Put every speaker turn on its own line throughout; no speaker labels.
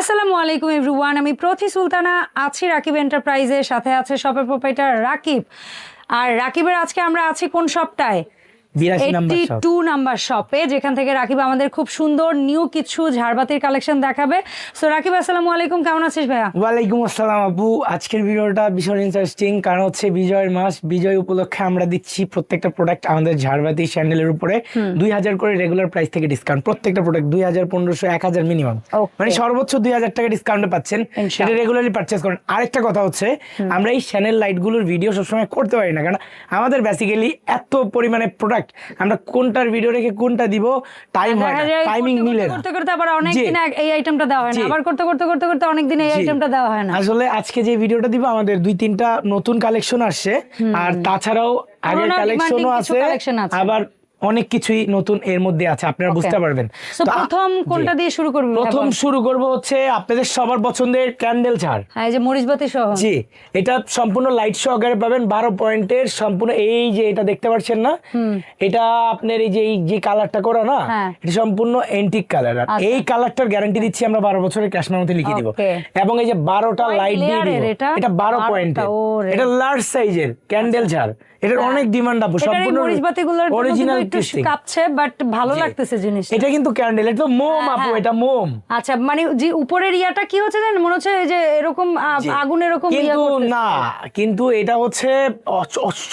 আসসালামু আলাইকুম এভরিওয়ান, আমি প্রতি সুলতানা, আছি রাকিব এন্টারপ্রাইজের সাথে আছে শপের প্রোপাইটার রাকিব। আর রাকিবের আজকে আমরা আছি কোন শপটায় টু নাম্বার শপে যেখান থেকে রাকিব আমাদের খুব সুন্দর নিউ কিছু ঝাড়বাতির কালেকশন দেখাবে। সো রাকিব আসসালামু আলাইকুম কেমন আছিস ভাইয়া?
ওয়ালাইকুম আসসালাম আপু। আজকের ভিডিওটা ভীষণ ইন্টারেস্টিং কারণ হচ্ছে বিজয়ের মাস। বিজয় উপলক্ষে আমরা দিচ্ছি প্রত্যেকটা প্রোডাক্ট আমাদের ঝাড়বাতি স্যান্ডেলের উপরে। দুই হাজার করে রেগুলার প্রাইস থেকে ডিসকাউন্ট প্রত্যেকটা প্রোডাক্ট দুই হাজার পনেরোশো এক হাজার মিনিমাম মানে সর্বোচ্চ দুই হাজার টাকা ডিসকাউন্টে পাচ্ছেন। সেটা রেগুলারলি পারচেস করেন। আরেকটা কথা হচ্ছে আমরা এই চ্যানেল লাইটগুলোর ভিডিও সবসময় করতে পারি না। কারণ আমাদের বেসিক্যালি এত পরিমাণে প্রোডাক্ট আমরা কোনটার ভিডিও রেখে কোনটা দিব টাইম হয় না টাইমিং মিলে না।
করতে করতে আবার অনেক। দিন এই আইটেমটা দেওয়া হয় না আবার করতে করতে করতে করতে অনেক দিন এই আইটেমটা দেওয়া হয় না।
আসলে আজকে যে ভিডিওটা দিব আমাদের দুই তিনটা নতুন কালেকশন আসছে আর তাছাড়াও আগের কালেকশনও আছে। আবার অনেক কিছুই নতুন এর মধ্যে আছে আপনারা বুঝতে পারবেন।
প্রথম কোনটা দিয়ে শুরু করবি?
প্রথম শুরু করব হচ্ছে আপনাদের সবার পছন্দের ক্যান্ডেল ছাড়।
হ্যাঁ এই যে মরিচবাতি সহ।
জি এটা সম্পূর্ণ লাইট সহকারে পাবেন বারো পয়েন্টের সম্পূর্ণ এই যে এটা দেখতে পাচ্ছেন না? এটা আপনার এই যে এই যে কালারটা করা না
হ্যাঁ।
এটা সম্পূর্ণ এন্টিক কালার আর
আচ্ছা।
এই কালারটার গ্যারান্টি দিচ্ছি আমরা বারো বছরের ক্যাশ মেমোতে লিখে দিব। এবং এই যে বারোটা
কয়
লাইট দিয়ে দিব।
এটা?
বারো
বারোটা,
পয়েন্টের এটা লার্জ সাইজের ক্যান্ডেল ঝাড় এটার অনেক ডিমান্ড আপু অরিজিনাল
একটু কাঁপছে বাট ভালো লাগতেছে
এটা কিন্তু ক্যান্ডেল এটা তো মোম
হ্যাঁ,
আপু
হ্যাঁ।
এটা মোম।
আচ্ছা মানে যে উপরের ইয়াটা কি হচ্ছে জানেন? মনে হচ্ছে এই যে এরকম আগুন এরকম ইয়া
কিন্তু না কিন্তু এটা হচ্ছে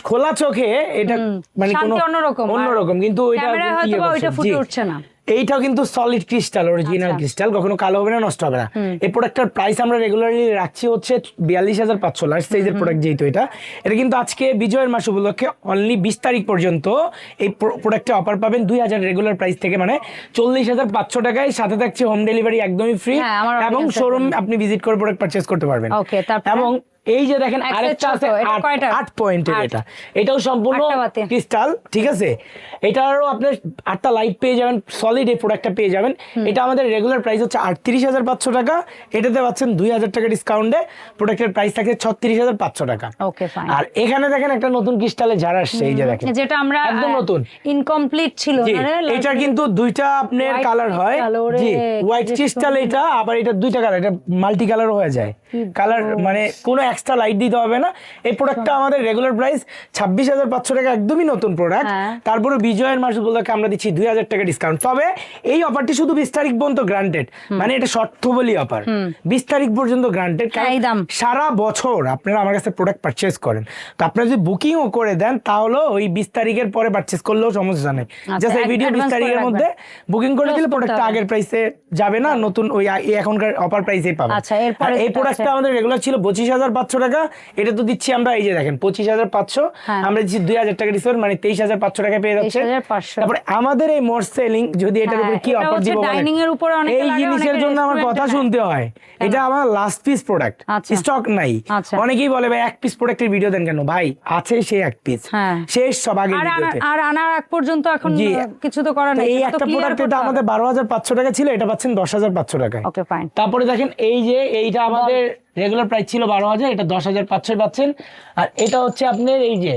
খোলা চোখে এটা মানে কোনো
অন্যরকম।
অন্যরকম কিন্তু এটা
ক্যামেরায় হয়তো
ইয়ে করছে,
ওইটা ফুটে উঠছে না।
এইটাও কিন্তু সলিড ক্রিস্টাল অরিজিনাল। ক্রিস্টাল কখনো কালো হবে না নষ্ট হবে না। এই প্রোডাক্টটার প্রাইস আমরা রেগুলারলি রাখছি হচ্ছে বিয়াল্লিশ হাজার পাঁচশো লার্জ সাইজের প্রোডাক্ট যেহেতু এটা। এটা কিন্তু আজকে বিজয়ের মাস উপলক্ষে অনলি বিশ তারিখ পর্যন্ত এই প্রোডাক্টে অফার পাবেন দুই হাজার রেগুলার প্রাইস থেকে মানে চল্লিশ হাজার পাঁচশো টাকায়। সাথে থাকছে হোম ডেলিভারি একদমই ফ্রি
হ্যাঁ,
এবং শোরুম আপনি ভিজিট করে প্রোডাক্ট পারচেস করতে পারবেন। এবং এই যে দেখেন আরেকটা আছে আট- পয়েন্টের এটা। এটাও সম্পূর্ণ ক্রিস্টাল ঠিক আছে? এটারও আপনার আটটা লাইট পেয়ে যাবেন সলিড এই প্রোডাক্টটা পেয়ে যাবেন। এটা আমাদের রেগুলার প্রাইস হচ্ছে আটত্রিশ হাজার পাঁচশো টাকা। এটাতে পাচ্ছেন দুই হাজার টাকা ডিসকাউন্টে প্রোডাক্টের প্রাইস থাকে ছত্রিশ হাজার পাঁচশো টাকা।
ওকে ফাইন
আর এখানে দেখেন একটা নতুন ক্রিস্টালে ঝাড় আসছে এই যে দেখেন।
যেটা আমরা
একদম নতুন।
ইনকমপ্লিট ছিল
এটা কিন্তু দুইটা আপনার কালার হয়। জি। হোয়াইট ক্রিস্টাল এটা আবার এটা দুইটা কালার এটা মাল্টি কালার হয়ে যায়। কালার মানে কোনো এক্সট্রা লাইট দিতে হবে না। এই প্রোডাক্টটা আমাদের রেগুলার প্রাইস ছাব্বিশ হাজার পাঁচশো টাকা একদমই নতুন প্রোডাক্ট
হ্যাঁ।
তারপরে বিজয়ের মাস উপলক্ষে আমরা দিচ্ছি দুই হাজার টাকা ডিসকাউন্ট তবে এই অফারটি শুধু বিশ তারিখ পর্যন্ত গ্রান্টেড মানে এটা শর্ত বলি অফার বিশ তারিখ পর্যন্ত গ্রান্টেড
হ্যাঁ।
সারা বছর আপনারা আমার কাছে প্রোডাক্ট পারচেস করেন। তো আপনারা যদি বুকিংও করে দেন তাহলে ওই বিশ তারিখের পরে পারচেস করলেও সমস্যা নেই। জাস্ট এই ভিডিও বিশ তারিখের মধ্যে বুকিং করে দিলে প্রোডাক্টটা। আগের প্রাইসে যাবে না নতুন ওই এখনকার অফার প্রাইসেই পাবে
আচ্ছা,
এই
যেটা?
প্রোডাক্টটা
আছে?
আমাদের রেগুলার ছিল পঁচিশ হাজার পাঁচশো টাকা। এটা তো দিচ্ছি আমরা এই যে দেখেন পঁচিশ হাজার পাঁচশো।
হ্যাঁ।
আমরা দিচ্ছি দুই হাজার টাকা ডিসকাউন্ট মানে তেইশ হাজার পাঁচশো টাকা পেয়ে যাচ্ছে।
23,500
তারপরে আমাদের এই মোর সেলিং যদি এটার
হ্যাঁ,
উপরে কি অফার দিব
dining এর উপরে অনেকে
এই জিনিসের জন্য আমার কথা শুনতে হয়। এটা আমার লাস্ট পিস প্রোডাক্ট
আচ্ছা।
স্টক নাই।
আচ্ছা।
অনেকেই বলে ভাই এক পিস প্রোডাক্টের ভিডিও দেন কেন? ভাই আছে সেই এক পিস
হ্যাঁ।
শেষ সব আগে
আর
ভিডিওতে
আর আনার আগ পর্যন্ত এখন কিছু তো করার
তো
নেই
এই একটা প্রোডাক্ট এটা আমাদের বারো হাজার পাঁচশো টাকা ছিল এটা পাচ্ছেন দশ হাজার পাঁচশো টাকায়।
ওকে ফাইন
তারপরে দেখেন এই যে এইটা আমাদের রেগুলার প্রাইস ছিল বারো হাজার এটা দশ হাজার পাঁচশো পাচ্ছেন। আর এটা হচ্ছে আপনার এই যে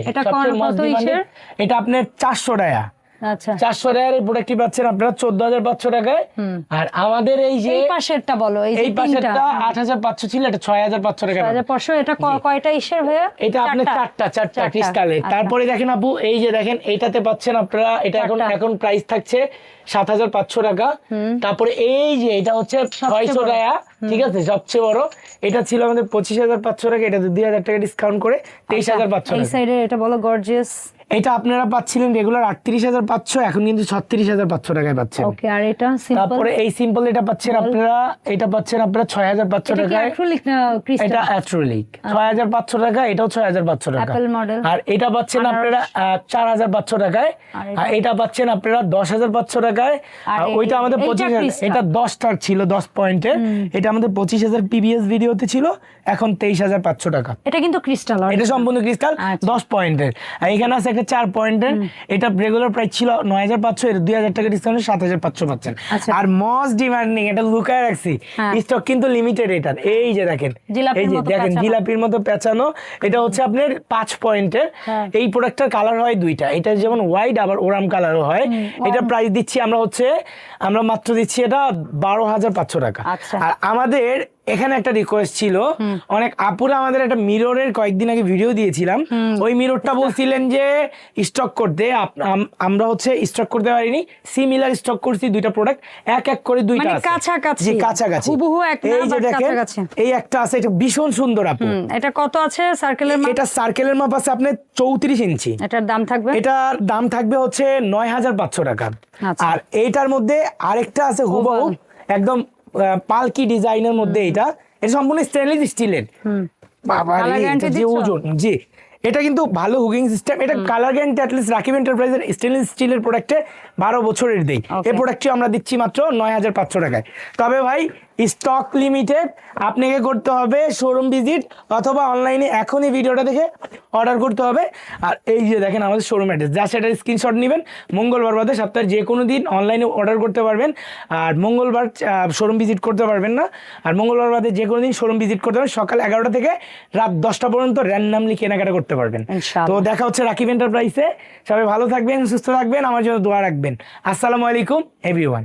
এটা
আপনার চারশো টাকা। চারশো টাকার এই প্রোডাক্টটি পাচ্ছেন আপনারা চোদ্দ হাজার পাঁচশো টাকায়। আর আমাদের এই যে
এই পাশেরটা বলো এই যে
এই
তিনটা।
পাশেরটা আট হাজার পাঁচশো ছিল এটা ছয় হাজার পাঁচশো টাকা
পাঁচশো এটা কয়টা ইসের ভাইয়া?
এটা আপনার চারটা। চারটা ক্রিস্টালে। তারপরে দেখেন আপু এই যে দেখেন এইটাতে পাচ্ছেন আপনারা এটা এখন এখন প্রাইস থাকছে সাত হাজার পাঁচশো টাকা। তারপরে এই যে এটা হচ্ছে ছয়শো। টাকা ঠিক আছে? সবচেয়ে বড়। এটা ছিল আমাদের পঁচিশ হাজার পাঁচশো টাকা এটা দুই হাজার টাকা ডিসকাউন্ট করে তেইশ হাজার পাঁচশো
আচ্ছা, এই সাইডে এটা বলো গর্জিয়াস
এটা আপনারা পাচ্ছিলেন রেগুলার আটত্রিশ হাজার পাঁচশো এখন কিন্তু ছত্রিশ হাজার পাঁচশো টাকায় পাচ্ছেন।
ওকে আর এটা
তারপরে এই সিম্পল এটা পাচ্ছেন আপনারা এটা পাচ্ছেন আপনারা ছয় হাজার পাঁচশো টাকায়। এটা অ্যাক্রিলিক ছয় হাজার পাঁচশো টাকা এটাও ছয় হাজার পাঁচশো টাকা। আর এটা পাচ্ছেন আপনারা চার হাজার পাঁচশো টাকায়।
আর
এটা? পাচ্ছেন আপনারা দশ হাজার পাঁচশো টাকায়।
আর
ওইটা আমাদের পঁচিশ হাজার। এটা দশটার ছিল দশ পয়েন্টের এটা আমাদের পঁচিশ হাজার পিবিএস ভিডিওতে ছিল এখন তেইশ হাজার পাঁচশো টাকা।
এটা কিন্তু ক্রিস্টাল
এটা সম্পূর্ণ ক্রিস্টাল
আচ্ছা।
দশ পয়েন্টের। আর এখানে আছে এটা চার পয়েন্টের এটা রেগুলার প্রাইস ছিল নয় হাজার পাঁচশো এর দুই হাজার টাকা ডিসকাউন্টে সাত হাজার পাঁচশো পাচ্ছেন
আচ্ছা।
আর মস্ট ডিমান্ডিং এটা লুকায় রাখছি
হ্যাঁ।
স্টক কিন্তু লিমিটেড এটার এই যে দেখেন
জিলাপির
এই যে দেখেন। জিলাপির মতো পেঁচানো এটা হচ্ছে আপনার পাঁচ পয়েন্টের
হ্যাঁ।
এই প্রোডাক্টটার কালার হয় দুইটা এটা যেমন হোয়াইট আবার ওরাম কালারও হয় এটা প্রাইস দিচ্ছি আমরা হচ্ছে আমরা মাত্র দিচ্ছি এটা বারো হাজার পাঁচশো টাকা
আচ্ছা।
আর আমাদের এখানে একটা রিকোয়েস্ট ছিল। অনেক আপুরা আমাদের একটা মিররের কয়েকদিন আগে ভিডিও দিয়েছিলাম। ওই মিররটা বলছিলেন যে স্টক করতে। আমরা হচ্ছে স্টক করতে পারিনি। সিমিলার স্টক করছি দুইটা প্রোডাক্ট এক এক করে দুইটা
মানে
আছে।
কাছাকাছি।
কাছাকাছি।
হুবহু এক
এই যে দেখেন এই একটা আছে এটা ভীষণ সুন্দর আপু।
এটা কত আছে? সার্কেলের মাপ
এটা সার্কেলের মাপ আছে আপনার চৌত্রিশ ইঞ্চি।
এটার দাম থাকবে?
এটার দাম থাকবে হচ্ছে নয় হাজার পাঁচশো টাকা।
আচ্ছা।
আর এইটার মধ্যে আরেকটা আছে হুবহু। একদম পালকি ডিজাইনের মধ্যে এটা। এটা সম্পূর্ণ স্টেনলেস স্টিলের বাবা যে ওজন জি। এটা কিন্তু ভালো হুকিং সিস্টেম এটা colour guarantee at least Rakib এন্টারপ্রাইজের স্টেনলেস স্টিলের প্রোডাক্টে বারো বছরের দেই. এই প্রোডাক্টটি আমরা দিচ্ছি মাত্র নয় হাজার পাঁচশো টাকায়। তবে ভাই স্টক লিমিটেড আপনাকে করতে হবে শোরুম ভিজিট অথবা অনলাইনে এখনই ভিডিওটা দেখে অর্ডার করতে হবে। আর এই যে দেখেন আমাদের শোরুম অ্যাড্রেস যা সেটার স্ক্রিনশট নেবেন। মঙ্গলবার বাদে সপ্তাহের যে কোনো দিন অনলাইনে অর্ডার করতে পারবেন। আর মঙ্গলবার শোরুম ভিজিট করতে পারবেন না। আর মঙ্গলবার বাদে যে কোনো দিন শোরুম ভিজিট করতে পারবেন। সকাল এগারোটা থেকে রাত দশটা পর্যন্ত র্যান্ডামলি কেনাকাটা করতে পারবেন। তো দেখা হচ্ছে রাকিব এন্টারপ্রাইসে সবাই ভালো থাকবেন সুস্থ থাকবেন আমার জন্য দোয়া রাখবেন। আসসালামু আলাইকুম এভরিওয়ান